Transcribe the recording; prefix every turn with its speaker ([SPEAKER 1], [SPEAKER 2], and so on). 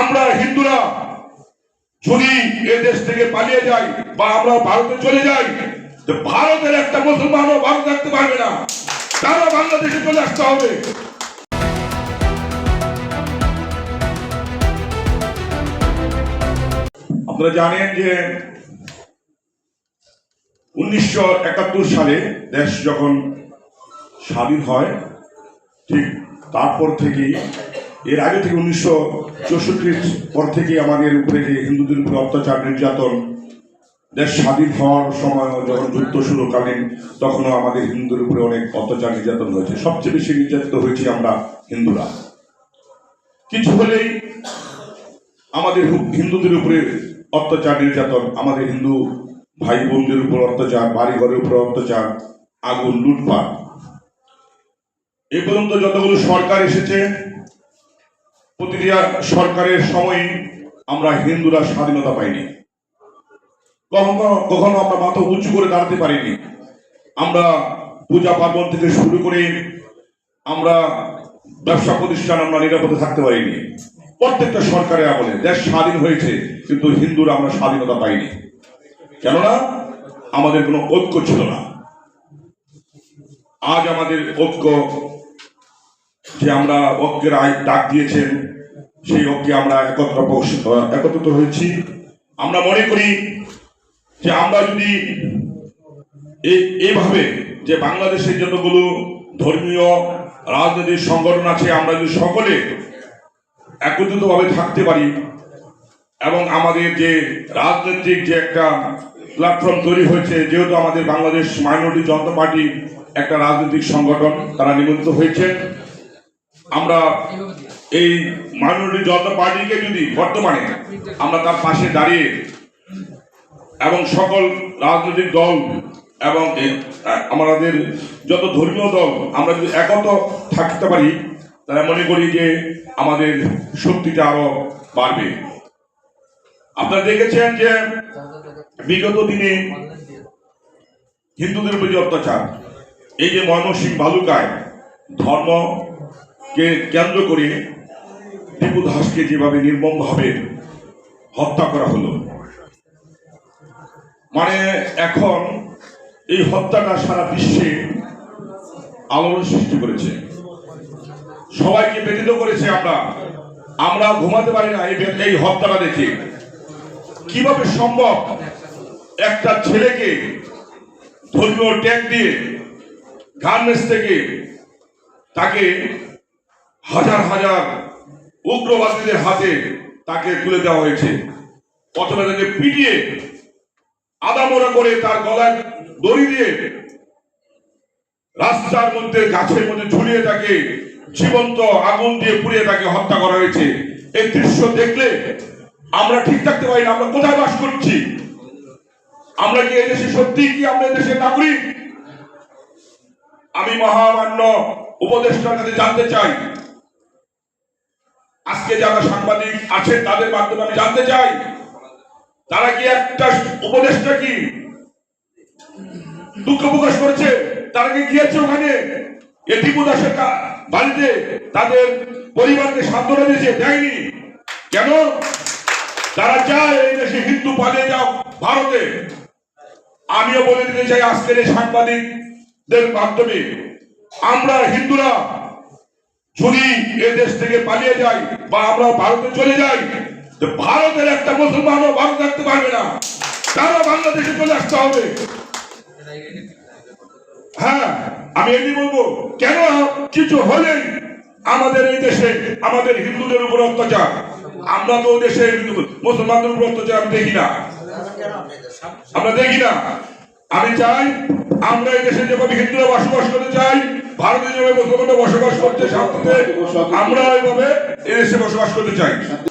[SPEAKER 1] আমরা হিন্দুরা যদি এ দেশ থেকে পালিয়ে যাই বা আমরা ভারতে চলে যাই ভারতের একটা মুসলমানও ভালো থাকতে পারবে না। তারা বাংলাদেশে চলে আসতে হবে। আপনারা জানেন যে উনিশশো একাত্তর সালে দেশ যখন স্বাধীন হয়, ঠিক তারপর থেকেই এর আগে থেকে উনিশশো চৌষট্টির পর থেকে আমাদের উপরে যে হিন্দুদের উপরে অত্যাচার, নির্যাতন, দেশ স্বাধীন হওয়ার সময় যখন যুদ্ধ শুরু শুরুকালীন, তখনও আমাদের হিন্দুদের উপরে অনেক অত্যাচার, নির্যাতন হয়েছে। সবচেয়ে বেশি নির্যাতিত হয়েছি আমরা হিন্দুরা। কিছু হলেই আমাদের হিন্দুদের উপরে অত্যাচার, নির্যাতন, আমাদের হিন্দু ভাই বোনদের উপর অত্যাচার বাড়ি ঘরের উপর অত্যাচার, আগুন, লুটপাট। এ পর্যন্ত যতগুলো সরকার এসেছে প্রতিটি সরকারের সময় আমরা হিন্দুরা স্বাধীনতা পাইনি। কখনো কখনো আমরা মাথা উঁচু করে দাঁড়াতে পারিনি। আমরা পূজা পার্বণ থেকে শুরু করে আমরা ব্যবসা প্রতিষ্ঠান আমরা নিরাপদে থাকতে পারিনি। প্রত্যেকটা সরকারের আমলে দেশ স্বাধীন হয়েছে, কিন্তু হিন্দুরা আমরা স্বাধীনতা পাইনি। কেননা আমাদের কোনো ঐক্য ছিল না। আজ আমাদের ঐক্য যে আমরা ঐক্যের ডাক দিয়েছেন সেই ঐক্যে আমরা একত্র একত্রিত হয়েছি। আমরা মনে করি যে আমরা যদি এই এইভাবে যে বাংলাদেশের যতগুলো ধর্মীয় রাজনৈতিক সংগঠন আছে, আমরা যদি সকলে একত্রিতভাবে থাকতে পারি এবং আমাদের যে রাজনৈতিক যে একটা প্ল্যাটফর্ম তৈরি হয়েছে, যেহেতু আমাদের বাংলাদেশ মাইনরিটি জনতা পার্টি একটা রাজনৈতিক সংগঠন, তারা নিবন্ধিত হয়েছে। আমরা এই মাইনরিটি জনতা পার্টিকে যদি বর্তমানে আমরা তার পাশে দাঁড়িয়ে এবং সকল রাজনৈতিক দল এবং এ- আমাদের যত ধর্মীয় দল আমরা যদি একত থাকতে পারি তাহলে মনে করি যে আমাদের শক্তিটা আরও বাড়বে। আপনারা দেখেছেন যে বিগত দিনে হিন্দুদের উপর যে অত্যাচার এই যে ময়মনসিংহ বালুকায় ধর্মকে কেন্দ্র করে দীপু দাসকে যেভাবে নির্মমভাবে হত্যা করা হলো। মানে এখন এই হত্যাটা সারা বিশ্বে আলোড়ন সৃষ্টি করেছে। সবাইকে ব্যতীত করেছে আমরা। আমরা ঘুমাতে পারি না এই হত্যাটা দেখে। কীভাবে সম্ভব একটা ছেলেকে ধর্মীয় ট্যাগ দিয়ে গার্মেন্টস থেকে তাকে হাজার হাজার উগ্রবাসীদের হাতে তাকে তুলে দেওয়া হয়েছে। প্রথমে তাকে পিটিয়ে, আদামোরা করে তার গলায় দড়ি দিয়ে রাস্তার মধ্যে, গাছের মধ্যে ঝুলিয়ে তাকে জীবন্ত আগুন দিয়ে পুড়িয়ে তাকে হত্যা করা হয়েছে। এই দৃশ্য দেখলে আমরা ঠিক থাকতে পারি না, আমরা কোথায় বাস করছি? আমরা কি এদেশে দেশে সত্যি কি আমরা এই দেশের নাগরিক? আমি মহামান্য উপদেষ্টার কাছে জানতে চাই আজকে যারা সাংবাদিক আছেন, তাদের মাধ্যমে আমি জানতে চাই, তারা কি একটা উপদেশটা কি? দুঃখ প্রকাশ করেছে, তারা কি গিয়েছে ওখানে? এ দাসের বাড়িতে তাদের পরিবারকে সান্ত্বনা দিয়েছে, দেয়নি। কেন? তারা চায় এই দেশে হিন্দু পালিয়ে যাও ভারতে। আমিও বলে দিতে চাই আজকের এই সাংবাদিকদের মাধ্যমে, আমরা হিন্দুরা যদি এ দেশ থেকে পালিয়ে যাই বা আমরা ভারতে চলে যাই ভারতের একটা মুসলমানও ভালো থাকতে পারবে না। তারা বাংলাদেশে চলে আসতে হবে। হ্যাঁ আমি এটি বলব, কেন কিছু হলেই আমাদের এই দেশে আমাদের হিন্দুদের উপর অত্যাচার? আমরা তো দেশে মুসলমানদের উপর অত্যাচার দেখি না। আমরা দেখি না। আমি চাই আমরা এই দেশে যেভাবে হিন্দুরা বসবাস করতে চাই ভারতে যেভাবে মুসলমানরা বসবাস করতে শান্তিতে আমরা এইভাবে এসে বসবাস করতে চাই।